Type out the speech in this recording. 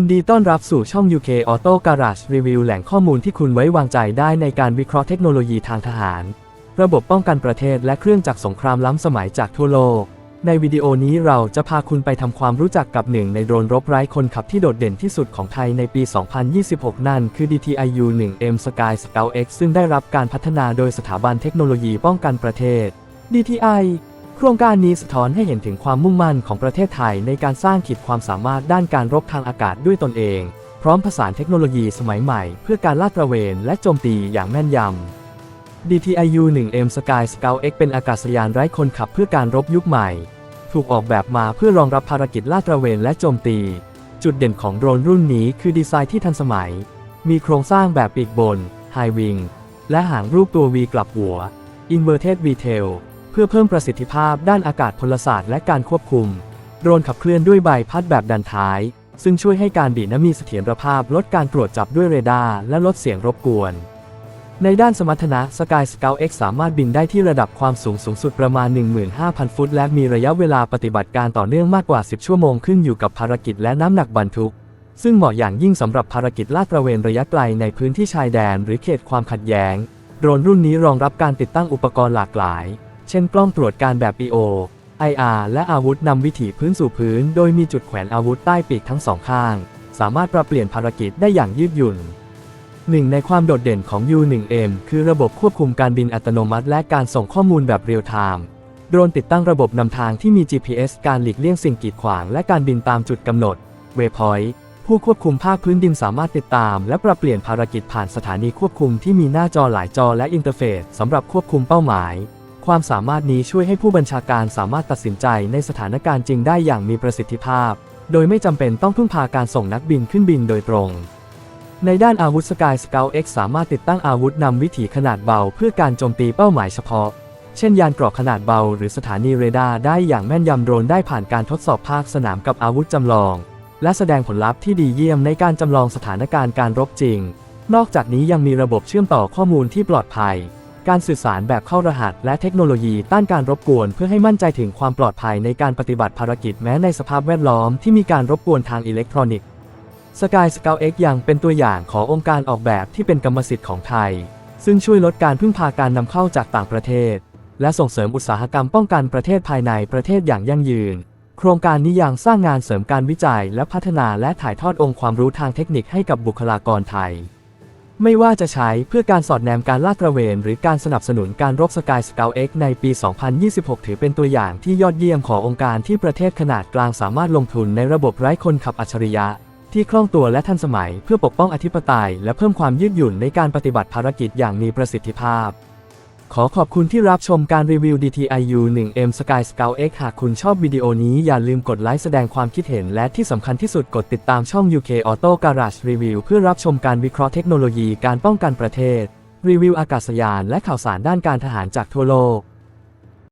ยินดีต้อนรับสู่ช่อง UK Auto Garage Review แหล่งข้อมูลที่คุณไว้วางใจได้ในการวิเคราะห์เทคโนโลยีทางทหาร ระบบป้องกันประเทศและเครื่องจักรสงครามล้ำสมัยจากทั่วโลก ในวิดีโอนี้เราจะพาคุณไปทำความรู้จักกับหนึ่งในโดรนรบไร้คนขับที่โดดเด่นที่สุดของไทยในปี 2026 นั่นคือ DTIU 1M Sky Scout X ซึ่งได้รับการพัฒนาโดยสถาบันเทคโนโลยีป้องกันประเทศ DTI ครงการนี้สะท้อนให้เห็นถึงความมุ่งมั่นของประเทศไทยในการสร้างขีดความสามารถด้านการรบทางอากาศด้วยตนเอง พร้อมผสานเทคโนโลยีสมัยใหม่เพื่อการลาดตระเวนและโจมตีอย่างแม่นยำ DTIU 1M Sky Scout X เป็นอากาศยานไร้คนขับเพื่อการรบยุคใหม่ ถูกออกแบบมาเพื่อรองรับภารกิจลาดตระเวนและโจมตี จุดเด่นของโดรนรุ่นนี้คือดีไซน์ที่ทันสมัย มีโครงสร้างแบบปีกบน High Wing และหางรูปตัว V กลับหัว Inverted V-tail เพื่อเพิ่มประสิทธิภาพด้านอากาศพลศาสตร์และการควบคุม โดรนขับเคลื่อนด้วยใบพัดแบบดันท้าย ซึ่งช่วยให้การดีน้ำมีเสถียรภาพลดการตรวจจับด้วยเรดาร์และลดเสียงรบกวน ในด้านสมรรถนะ Sky Scout X สามารถบินได้ที่ระดับความสูงสูงสุดประมาณ 15,000 ฟุต และมีระยะเวลาปฏิบัติการต่อเนื่องมากกว่า 10 ชั่วโมงขึ้นอยู่กับภารกิจและน้ำหนักบรรทุก ซึ่งเหมาะอย่างยิ่งสำหรับภารกิจลาดตระเวนระยะไกลในพื้นที่ชายแดน หรือเขตความขัดแย้ง โดรนรุ่นนี้รองรับการติดตั้งอุปกรณ์หลากหลาย เช่น กล้องตรวจการแบบ EO IR และอาวุธนำวิถีพื้นสู่พื้น โดยมีจุดแขวนอาวุธใต้ปีกทั้งสองข้าง สามารถปรับเปลี่ยนภารกิจได้อย่างยืดหยุ่นหนึ่งในความโดดเด่นของ U1M คือระบบควบคุมการบินอัตโนมัติ และการส่งข้อมูลแบบเรียลไทม์โดรนติดตั้งระบบนำทางที่มี GPS การหลีกเลี่ยงสิ่งกีดขวาง และการบินตามจุดกำหนด Waypoint ผู้ควบคุมภาคพื้นดินสามารถติดตาม และปรับเปลี่ยนภารกิจผ่านสถานีควบคุมที่มีหน้าจอหลายจอและอินเทอร์เฟซสำหรับควบคุมเป้าหมาย ความสามารถนี้ช่วยให้ผู้บัญชาการสามารถตัดสินใจในสถานการณ์จริงได้อย่างมีประสิทธิภาพ โดยไม่จำเป็นต้องพึ่งพาการส่งนักบินขึ้นบินโดยตรง ในด้านอาวุธ Sky Scout X สามารถติดตั้งอาวุธนำวิถีขนาดเบาเพื่อการโจมตีเป้าหมายเฉพาะ เช่นยานเกราะขนาดเบาหรือสถานีเรดาร์ได้อย่างแม่นยำโดรนได้ผ่านการทดสอบภาคสนามกับอาวุธจำลอง และแสดงผลลัพธ์ที่ดีเยี่ยมในการจำลองสถานการณ์การรบจริง นอกจากนี้ยังมีระบบเชื่อมต่อข้อมูลที่ปลอดภัย การสื่อสารแบบเข้ารหัส และเทคโนโลยีต้านการรบกวน เพื่อให้มั่นใจถึงความปลอดภัยในการปฏิบัติภารกิจแม้ในสภาพแวดล้อมที่มีการรบกวนทางอิเล็กทรอนิกส์ Sky Scout X ยังเป็นตัวอย่างขององค์การออกแบบที่เป็นกรรมสิทธิ์ของไทย ซึ่งช่วยลดการพึ่งพาการนำเข้าจากต่างประเทศ และส่งเสริมอุตสาหกรรมป้องกันประเทศภายในประเทศอย่างยั่งยืน โครงการนี้ยังสร้างงานเสริมการวิจัยและพัฒนาและถ่ายทอดองค์ความรู้ทางเทคนิคให้กับบุคลากรไทย ไม่ว่าจะใช้เพื่อการสอดแนมการลาดตระเวน หรือการสนับสนุนการรบสกายสกาวเอ็กในปี 2026 ถือเป็นตัวอย่างที่ยอดเยี่ยมขององค์การที่ประเทศขนาดกลางสามารถลงทุนในระบบไร้คนขับอัจฉริยะ ที่คล่องตัวและทันสมัยเพื่อปกป้องอธิปไตย และเพิ่มความยืดหยุ่นในการปฏิบัติภารกิจอย่างมีประสิทธิภาพ ขอขอบคุณที่รับชมการรีวิว DTIU 1M Sky Scout X หากคุณชอบวิดีโอนี้อย่าลืมกดไลค์แสดงความคิดเห็น และที่สำคัญที่สุดกดติดตามช่อง UK Auto Garage Review เพื่อรับชมการวิเคราะห์เทคโนโลยีการป้องกันประเทศ รีวิวอากาศยานและข่าวสารด้านการทหารจากทั่วโลก